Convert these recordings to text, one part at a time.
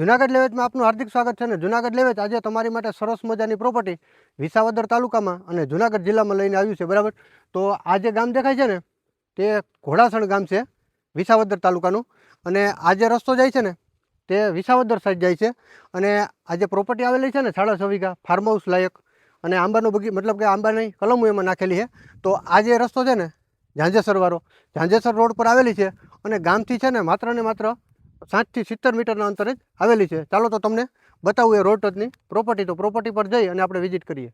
જુનાગઢ લેવેચમાં આપનું હાર્દિક સ્વાગત છે અને જુનાગઢ લેવેચ આજે તમારી માટે સરસ મજાની પ્રોપર્ટી વિસાવદર તાલુકામાં અને જુનાગઢ જિલ્લામાં લઈને આવ્યું છે, બરાબર? તો આ જે ગામ દેખાય છે ને, તે ઘોડાસણ ગામ છે, વિસાવદર તાલુકાનું. અને આ જે રસ્તો જાય છે ને, તે વિસાવદર સાઈડ જાય છે. અને આ જે પ્રોપર્ટી આવેલી છે ને, સાડા છ વીઘા ફાર્મ હાઉસ લાયક. અને આંબાનો બગી, મતલબ કે આંબાની કલમો એમાં નાખેલી છે. તો આ જે રસ્તો છે ને ઝાંઝેસરવાળો ઝાંઝેસર રોડ પર આવેલી છે. અને ગામથી છે ને, માત્ર ને માત્ર સાઠથી સિત્તેર મીટરના અંતરે જ આવેલી છે. ચાલો તો તમને બતાવું એ રોડ ટચની પ્રોપર્ટી તો પ્રોપર્ટી પર જઈ અને આપણે વિઝિટ કરીએ.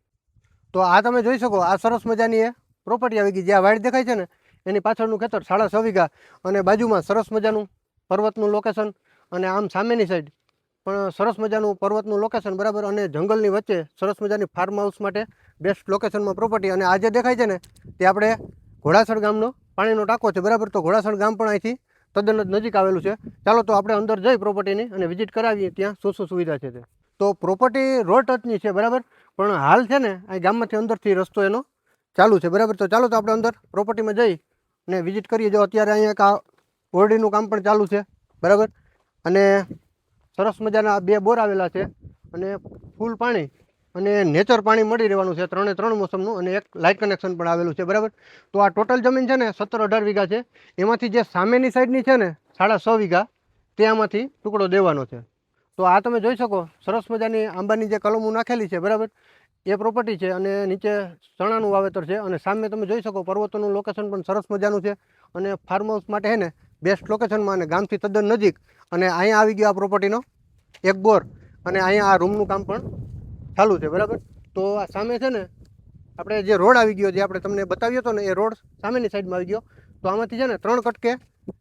તો આ તમે જોઈ શકો, આ સરસ મજાની એ પ્રોપર્ટી આવી ગઈ. જ્યાં આ દેખાય છે ને, એની પાછળનું ખેતર સાડા છ વીઘા અને બાજુમાં સરસ મજાનું પર્વતનું લોકેશન અને આમ સામેની સાઈડ પણ સરસ મજાનું પર્વતનું લોકેશન બરાબર અને જંગલની વચ્ચે સરસ મજાની ફાર્મ હાઉસ માટે બેસ્ટ લોકેશનમાં પ્રોપર્ટી અને આ જે દેખાય છે ને, તે આપણે ઘોડાસણ ગામનો પાણીનો ટાંકો છે. બરાબર તો ઘોડાસણ ગામ પણ અહીંથી તદ્દન જ નજીક આવેલું છે. ચાલો તો આપણે અંદર જઈ પ્રોપર્ટીની અને વિઝિટ કરાવીએ ત્યાં શું શું સુવિધા છે તે. તો પ્રોપર્ટી રોડ ટચની છે, બરાબર? પણ હાલ છે ને અહીં ગામમાંથી અંદરથી રસ્તો એનો ચાલુ છે, બરાબર? તો ચાલો તો આપણે અંદર પ્રોપર્ટીમાં જઈ અને વિઝિટ કરીએ. જો અત્યારે અહીંયા આ ઓરડીનું કામ પણ ચાલુ છે, બરાબર? અને સરસ મજાના બે બોર આવેલા છે અને ફૂલ પાણી અને નેચર પાણી મળી રહેવાનું છે ત્રણે ત્રણ મોસમનું અને એક લાઇટ કનેક્શન પણ આવેલું છે, બરાબર? તો આ ટોટલ જમીન છે ને સત્તર અઢાર વીઘા છે. એમાંથી જે સામેની સાઈડની છે ને સાડા છ વીઘા, તે આમાંથી ટુકડો દેવાનો છે. તો આ તમે જોઈ શકો, સરસ મજાની આંબાની જે કલમો નાખેલી છે, બરાબર? એ પ્રોપર્ટી છે અને નીચે ચણાનું વાવેતર છે અને સામે તમે જોઈ શકો પર્વતોનું લોકેશન પણ સરસ મજાનું છે અને ફાર્મ હાઉસ માટે છે ને બેસ્ટ લોકેશનમાં અને ગામથી તદ્દન નજીક અને અહીંયા આવી ગયો આ પ્રોપર્ટીનો એક બોર અને અહીંયા આ રૂમનું કામ પણ ચાલુ છે, બરાબર? તો આ સામે છે ને, આપણે જે રોડ આવી ગયો, જે આપણે તમને બતાવ્યો હતો ને, એ રોડ સામેની સાઈડમાં આવી ગયો. તો આમાંથી છે ને, ત્રણ કટકે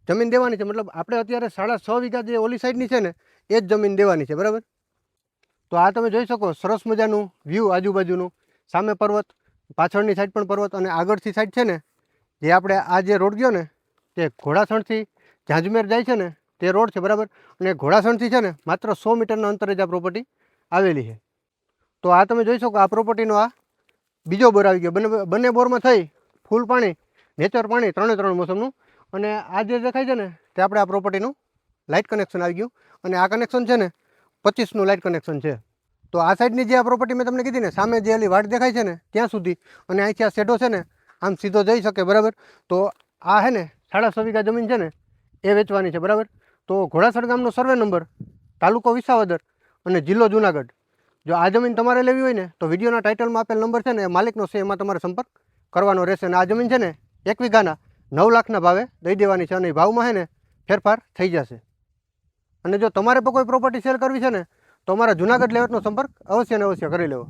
જમીન દેવાની છે. મતલબ આપણે અત્યારે સાડા છ વીઘા જે ઓલી સાઈડની છે ને, એ જ જમીન દેવાની છે, બરાબર? તો આ તમે જોઈ શકો, સરસ મજાનું વ્યૂ આજુબાજુનું. સામે પર્વત, પાછળની સાઈડ પણ પર્વત અને આગળથી સાઈડ છે ને, જે આપણે આ જે રોડ ગયો ને, તે ઘોડાસણથી ઝાંઝમેર જાય છે ને, તે રોડ છે, બરાબર? અને ઘોડાસણથી છે ને, માત્ર સો મીટરના અંતરે જ આ પ્રોપર્ટી આવેલી છે. તો આ તમે જોઈ શકો આ પ્રોપર્ટીનો આ બીજો બોર આવી ગયો. બંને બંને બોરમાં થઈ ફૂલ પાણી, નેચર પાણી, ત્રણે ત્રણ મોસમનું. અને આ જે દેખાય છે ને, તે આપણે આ પ્રોપર્ટીનું લાઇટ કનેક્શન આવી ગયું. અને આ કનેક્શન છે ને, પચીસનું લાઇટ કનેક્શન છે. તો આ સાઈડની જે આ પ્રોપર્ટી મેં તમને કીધી ને, સામે જે એલી વાટ દેખાય છે ને, ત્યાં સુધી. અને અહીંથી આ શેડો છે ને, આમ સીધો જઈ શકે, બરાબર? તો આ છે ને, સાડા છ વીઘા જમીન છે ને, એ વેચવાની છે, બરાબર? તો ઘોડાસર ગામનો સર્વે નંબર તાલુકો વિસાવદર, અને જિલ્લો જુનાગઢ. જો આ જમીન તમારે લેવી હોય ને, તો વિડીયોના ટાઇટલમાં આપેલ નંબર છે ને, એ માલિકનો છે, એમાં તમારે સંપર્ક કરવાનો રહેશે. અને આ જમીન છે ને, એક વીઘાના નવ લાખના ભાવે દઈ દેવાની છે અને ભાવમાં છે ને, ફેરફાર થઈ જશે. અને જો તમારે પણ કોઈ પ્રોપર્ટી સેલ કરવી છે ને, તો અમારા જુનાગઢ લેવટનો સંપર્ક અવશ્ય ને અવશ્ય કરી લેવો.